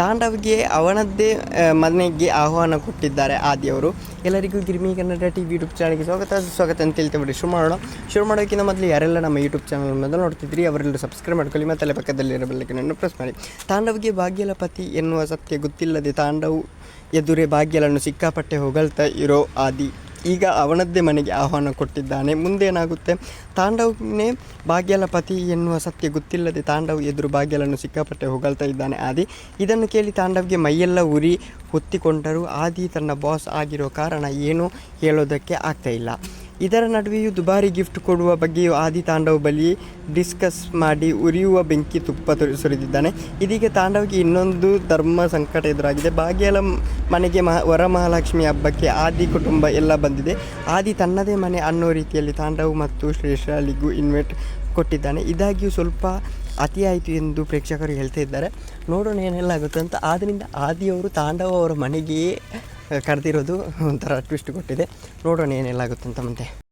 ತಾಂಡವ್ಗೆ ಅವನದ್ದೇ ಮನೆಗೆ ಆಹ್ವಾನ ಕೊಟ್ಟಿದ್ದಾರೆ ಆದಿಯವರು ಎಲ್ಲರಿಗೂ Girmi Kannada T V YouTube ಚಾನಲ್ಗೆ ಸ್ವಾಗತ. ಸ್ವಾಗತ ಅಂತ ಹೇಳ್ತೇವೆ ಶುರು ಮಾಡೋಣ. ಶುರು ಮಾಡೋಕ್ಕಿಂತ ಮೊದಲು ಯಾರೆಲ್ಲ ನಮ್ಮ ಯೂಟ್ಯೂಬ್ ಚಾನಲ್ ಮೊದಲು ನೋಡ್ತಿದ್ರಿ ಅವರೆಲ್ಲರೂ ಸಬ್ಸ್ಕ್ರೈಬ್ ಮಾಡ್ಕೊಳ್ಳಿ ಮತ್ತು ಪಕ್ಕದಲ್ಲಿರೋ ಬೆಲ್ಲಕ್ಕನ್ನು ಪ್ರೆಸ್ ಮಾಡಿ. ತಾಂಡವ್ಗೆ ಭಾಗ್ಯಲಪತಿ ಎನ್ನುವ ಸತ್ಯ ಗೊತ್ತಿಲ್ಲದೆ ತಾಂಡವ್ ಎದುರೇ ಭಾಗ್ಯಲನ್ನು ಸಿಕ್ಕಾಪಟ್ಟೆ ಹೊಗಳ್ತಾ ಇರೋ ಆದಿ. ಈಗ ಅವನದ್ದೇ ಮನೆಗೆ ಆಹ್ವಾನ ಕೊಟ್ಟಿದ್ದಾನೆ. ಮುಂದೇನಾಗುತ್ತೆ? ತಾಂಡವ್ನೇ ಭಾಗ್ಯಲಪತಿ ಎನ್ನುವ ಸತ್ಯ ಗೊತ್ತಿಲ್ಲದೆ ತಾಂಡವ್ ಎದುರು ಭಾಗ್ಯಲನ್ನು ಸಿಕ್ಕಾಪಟ್ಟೆ ಹೊಗಳ್ತಾ ಇದ್ದಾನೆ. ಆದಿ, ಇದನ್ನು ಕೇಳಿ ತಾಂಡವ್ಗೆ ಮೈಯೆಲ್ಲ ಉರಿ ಹೊತ್ತಿಕೊಂಡರೂ. ಆದಿ ತನ್ನ ಬಾಸ್ ಆಗಿರೋ ಕಾರಣ ಏನೂ ಹೇಳೋದಕ್ಕೆ ಆಗ್ತಾ ಇಲ್ಲ. ಇದರ ನಡುವೆಯೂ ದುಬಾರಿ ಗಿಫ್ಟ್ ಕೊಡುವ ಬಗ್ಗೆಯೂ ಆದಿ ತಾಂಡವ್ ಬಳಿ ಡಿಸ್ಕಸ್ ಮಾಡಿ ಉರಿಯುವ ಬೆಂಕಿ ತುಪ್ಪ ಸುರಿದಿದ್ದಾನೆ. ಇದೀಗ ತಾಂಡವ್ಗೆ ಇನ್ನೊಂದು ಧರ್ಮ ಸಂಕಟ ಎದುರಾಗಿದೆ. ಭಾಗ್ಯಲ ಮನೆಗೆ ಮಹ, ವರಮಹಾಲಕ್ಷ್ಮಿ ಹಬ್ಬಕ್ಕೆ ಆದಿ ಕುಟುಂಬ ಎಲ್ಲ ಬಂದಿದೆ. ಆದಿ ತನ್ನದೇ ಮನೆ ಅನ್ನೋ ರೀತಿಯಲ್ಲಿ ತಾಂಡವ್ ಮತ್ತು ಶ್ರೇಷ್ಠಾಲಿಗೂ ಇನ್ವೈಟ್ ಕೊಟ್ಟಿದ್ದಾನೆ. ಇದಾಗಿಯೂ ಸ್ವಲ್ಪ ಅತಿಯಾಯಿತು ಎಂದು ಪ್ರೇಕ್ಷಕರು ಹೇಳ್ತಾ ಇದ್ದಾರೆ. ನೋಡೋಣ ಏನೆಲ್ಲ ಆಗುತ್ತೆ ಅಂತ. ಆದ್ದರಿಂದ ಆದಿಯವರು ತಾಂಡವ ಅವರ ಮನೆಗೆಯೇ ಕರೆದಿರೋದು ಒಂಥರ ಟ್ವಿಸ್ಟ್ ಕೊಟ್ಟಿದೆ. ನೋಡೋಣ ಏನೆಲ್ಲ ಆಗುತ್ತೆ ಅಂತ ಮುಂದೆ.